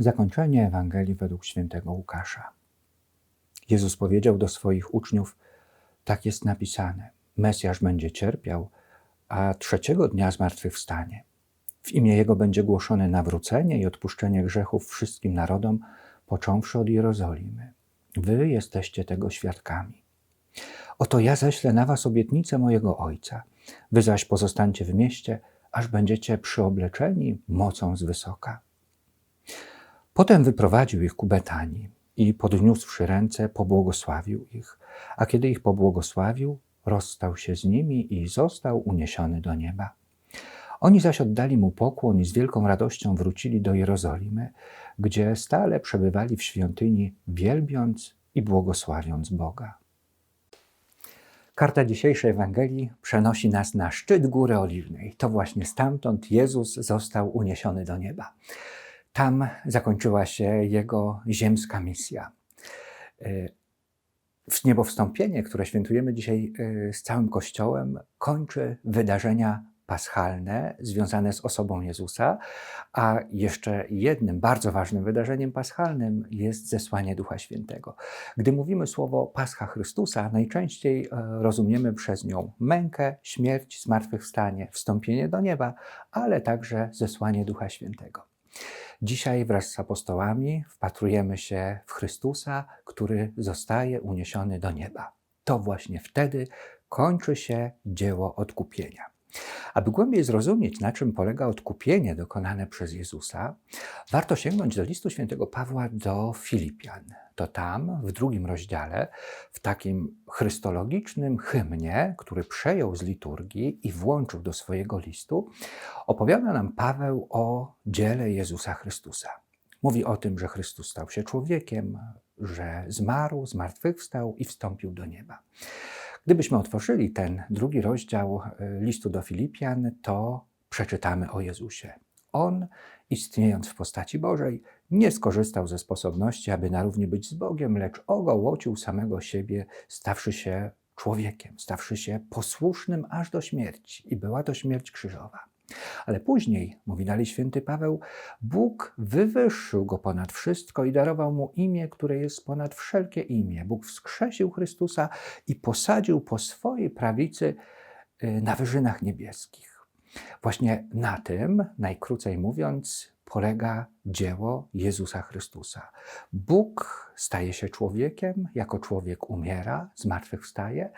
Zakończenie Ewangelii według świętego Łukasza. Jezus powiedział do swoich uczniów: Tak jest napisane: Mesjasz będzie cierpiał, a trzeciego dnia zmartwychwstanie. W imię Jego będzie głoszone nawrócenie i odpuszczenie grzechów wszystkim narodom, począwszy od Jerozolimy. Wy jesteście tego świadkami. Oto ja ześlę na was obietnicę mojego Ojca. Wy zaś pozostańcie w mieście, aż będziecie przyobleczeni mocą z wysoka. Potem wyprowadził ich ku Betanii i podniósłszy ręce, pobłogosławił ich, a kiedy ich pobłogosławił, rozstał się z nimi i został uniesiony do nieba. Oni zaś oddali mu pokłon i z wielką radością wrócili do Jerozolimy, gdzie stale przebywali w świątyni, wielbiąc i błogosławiąc Boga. Karta dzisiejszej Ewangelii przenosi nas na szczyt Góry Oliwnej. To właśnie stamtąd Jezus został uniesiony do nieba. Tam zakończyła się jego ziemska misja. W niebowstąpienie, które świętujemy dzisiaj e, z całym Kościołem, kończy wydarzenia paschalne związane z osobą Jezusa, a jeszcze jednym bardzo ważnym wydarzeniem paschalnym jest zesłanie Ducha Świętego. Gdy mówimy słowo Pascha Chrystusa, najczęściej e, rozumiemy przez nią mękę, śmierć, zmartwychwstanie, wstąpienie do nieba, ale także zesłanie Ducha Świętego. Dzisiaj wraz z apostołami wpatrujemy się w Chrystusa, który zostaje uniesiony do nieba. To właśnie wtedy kończy się dzieło odkupienia. Aby głębiej zrozumieć, na czym polega odkupienie dokonane przez Jezusa, warto sięgnąć do listu świętego Pawła do Filipian. To tam, w drugim rozdziale, w takim chrystologicznym hymnie, który przejął z liturgii i włączył do swojego listu, opowiada nam Paweł o dziele Jezusa Chrystusa. Mówi o tym, że Chrystus stał się człowiekiem, że zmarł, zmartwychwstał i wstąpił do nieba. Gdybyśmy otworzyli ten drugi rozdział e, listu do Filipian, to przeczytamy o Jezusie. On, istniejąc w postaci Bożej, nie skorzystał ze sposobności, aby na równi być z Bogiem, lecz ogołocił samego siebie, stawszy się człowiekiem, stawszy się posłusznym aż do śmierci. I była to śmierć krzyżowa. Ale później, mówi dalej święty Paweł, Bóg wywyższył go ponad wszystko i darował mu imię, które jest ponad wszelkie imię. Bóg wskrzesił Chrystusa i posadził po swojej prawicy y, na wyżynach niebieskich. Właśnie na tym, najkrócej mówiąc, polega dzieło Jezusa Chrystusa. Bóg staje się człowiekiem, jako człowiek umiera, zmartwychwstaje,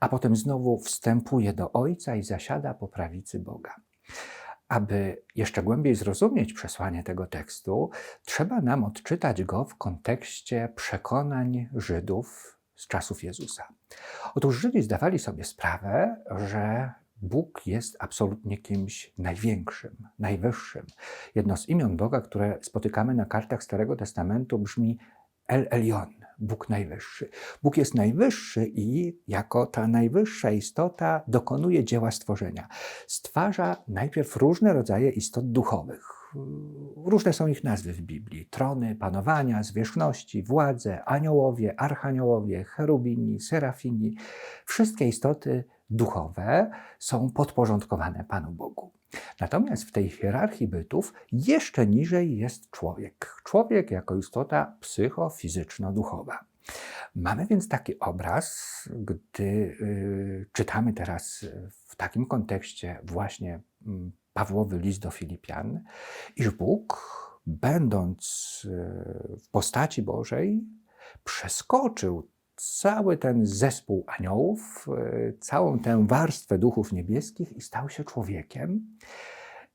a potem znowu wstępuje do Ojca i zasiada po prawicy Boga. Aby jeszcze głębiej zrozumieć przesłanie tego tekstu, trzeba nam odczytać go w kontekście przekonań Żydów z czasów Jezusa. Otóż Żydzi zdawali sobie sprawę, że Bóg jest absolutnie kimś największym, najwyższym. Jedno z imion Boga, które spotykamy na kartach Starego Testamentu, brzmi El Elion, Bóg Najwyższy. Bóg jest najwyższy i jako ta najwyższa istota dokonuje dzieła stworzenia. Stwarza najpierw różne rodzaje istot duchowych. Różne są ich nazwy w Biblii: trony, panowania, zwierzchności, władze, aniołowie, archaniołowie, cherubini, serafini. Wszystkie istoty duchowe są podporządkowane Panu Bogu. Natomiast w tej hierarchii bytów jeszcze niżej jest człowiek. Człowiek jako istota psychofizyczno-duchowa. Mamy więc taki obraz, gdy y, czytamy teraz w takim kontekście właśnie y, Pawłowy list do Filipian, iż Bóg, będąc y, w postaci Bożej, przeskoczył cały ten zespół aniołów, e, całą tę warstwę duchów niebieskich i stał się człowiekiem.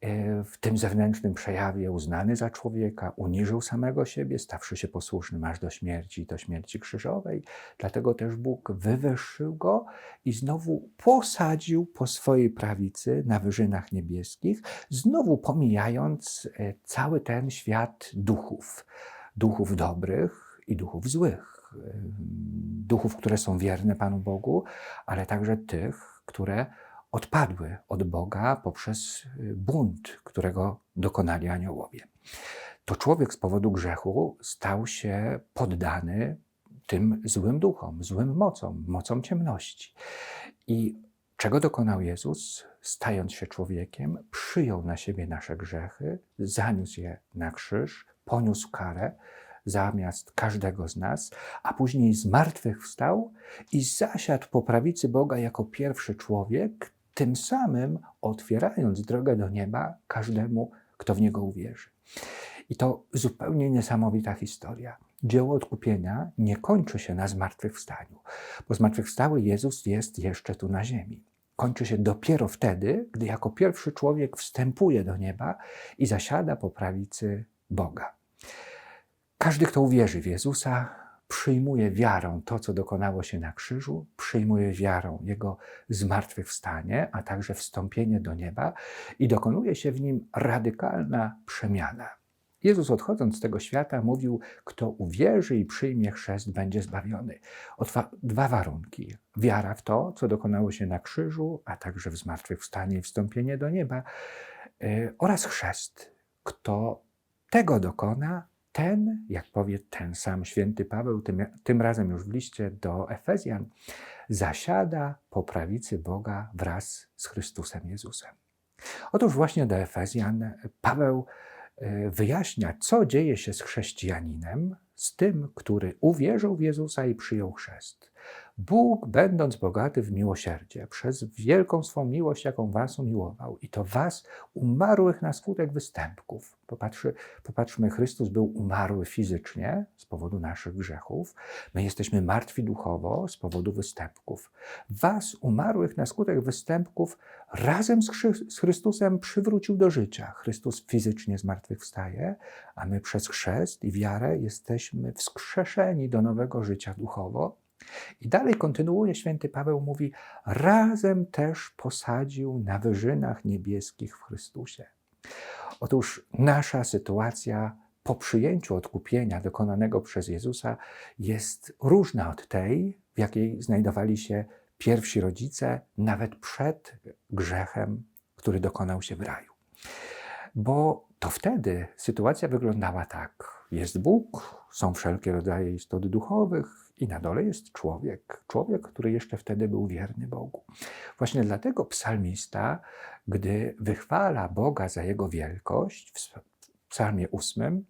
E, w tym zewnętrznym przejawie uznany za człowieka, uniżył samego siebie, stawszy się posłusznym aż do śmierci, do śmierci krzyżowej. Dlatego też Bóg wywyższył go i znowu posadził po swojej prawicy na wyżynach niebieskich, znowu pomijając e, cały ten świat duchów, duchów dobrych i duchów złych duchów, które są wierne Panu Bogu, ale także tych, które odpadły od Boga poprzez y, bunt, którego dokonali aniołowie. To człowiek z powodu grzechu stał się poddany tym złym duchom, złym mocom, mocom ciemności. I czego dokonał Jezus? Stając się człowiekiem, przyjął na siebie nasze grzechy, zaniósł je na krzyż, poniósł karę zamiast każdego z nas, a później zmartwychwstał i zasiadł po prawicy Boga jako pierwszy człowiek, tym samym otwierając drogę do nieba każdemu, kto w niego uwierzy. I to zupełnie niesamowita historia. Dzieło odkupienia nie kończy się na zmartwychwstaniu, bo zmartwychwstały Jezus jest jeszcze tu na ziemi. Kończy się dopiero wtedy, gdy jako pierwszy człowiek wstępuje do nieba i zasiada po prawicy Boga. Każdy, kto uwierzy w Jezusa, przyjmuje wiarą to, co dokonało się na krzyżu, przyjmuje wiarą Jego zmartwychwstanie, a także wstąpienie do nieba i dokonuje się w nim radykalna przemiana. Jezus odchodząc z tego świata mówił, kto uwierzy i przyjmie chrzest, będzie zbawiony. O dwa, dwa warunki. Wiara w to, co dokonało się na krzyżu, a także w zmartwychwstanie i wstąpienie do nieba yy, oraz chrzest. Kto tego dokona, ten, jak powie ten sam święty Paweł, tym, tym razem już w liście do Efezjan, zasiada po prawicy Boga wraz z Chrystusem Jezusem. Otóż właśnie do Efezjan Paweł e, wyjaśnia, co dzieje się z chrześcijaninem, z tym, który uwierzył w Jezusa i przyjął chrzest. Bóg, będąc bogaty w miłosierdzie, przez wielką swą miłość, jaką was umiłował, i to was, umarłych na skutek występków. Popatrzy, popatrzmy, Chrystus był umarły fizycznie z powodu naszych grzechów. My jesteśmy martwi duchowo z powodu występków. Was, umarłych na skutek występków, razem z, z Chrystusem przywrócił do życia. Chrystus fizycznie zmartwychwstaje, a my przez chrzest i wiarę jesteśmy wskrzeszeni do nowego życia duchowo i dalej kontynuuje święty Paweł, mówi, razem też posadził na wyżynach niebieskich w Chrystusie. Otóż nasza sytuacja po przyjęciu odkupienia dokonanego przez Jezusa jest różna od tej, w jakiej znajdowali się pierwsi rodzice, nawet przed grzechem, który dokonał się w raju. Bo to wtedy sytuacja wyglądała tak. Jest Bóg, są wszelkie rodzaje istot duchowych, i na dole jest człowiek, człowiek, który jeszcze wtedy był wierny Bogu. Właśnie dlatego psalmista, gdy wychwala Boga za jego wielkość, w psalmie ósmym,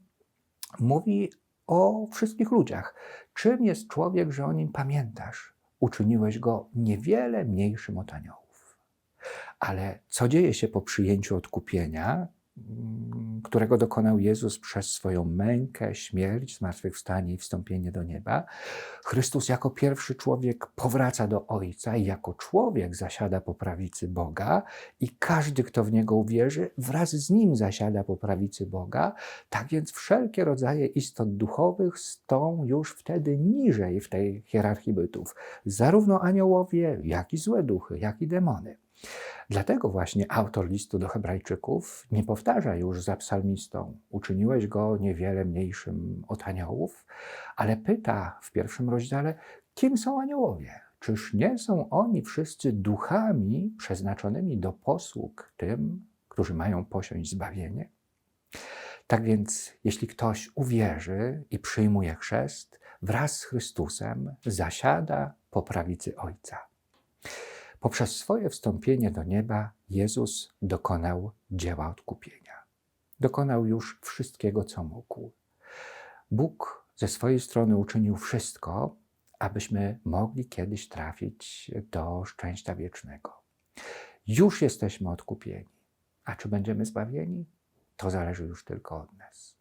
mówi o wszystkich ludziach. Czym jest człowiek, że o nim pamiętasz? Uczyniłeś go niewiele mniejszym od aniołów. Ale co dzieje się po przyjęciu odkupienia, którego dokonał Jezus przez swoją mękę, śmierć, zmartwychwstanie i wstąpienie do nieba, Chrystus jako pierwszy człowiek powraca do Ojca i jako człowiek zasiada po prawicy Boga i każdy, kto w Niego uwierzy, wraz z Nim zasiada po prawicy Boga. Tak więc wszelkie rodzaje istot duchowych stą już wtedy niżej w tej hierarchii bytów. Zarówno aniołowie, jak i złe duchy, jak i demony. Dlatego właśnie autor listu do Hebrajczyków nie powtarza już za psalmistą: Uczyniłeś go niewiele mniejszym od aniołów, ale pyta w pierwszym rozdziale: Kim są aniołowie? Czyż nie są oni wszyscy duchami przeznaczonymi do posług tym, którzy mają posiąść zbawienie? Tak więc, jeśli ktoś uwierzy i przyjmuje chrzest, wraz z Chrystusem zasiada po prawicy Ojca. Poprzez swoje wstąpienie do nieba Jezus dokonał dzieła odkupienia. Dokonał już wszystkiego, co mógł. Bóg ze swojej strony uczynił wszystko, abyśmy mogli kiedyś trafić do szczęścia wiecznego. Już jesteśmy odkupieni. A czy będziemy zbawieni? To zależy już tylko od nas.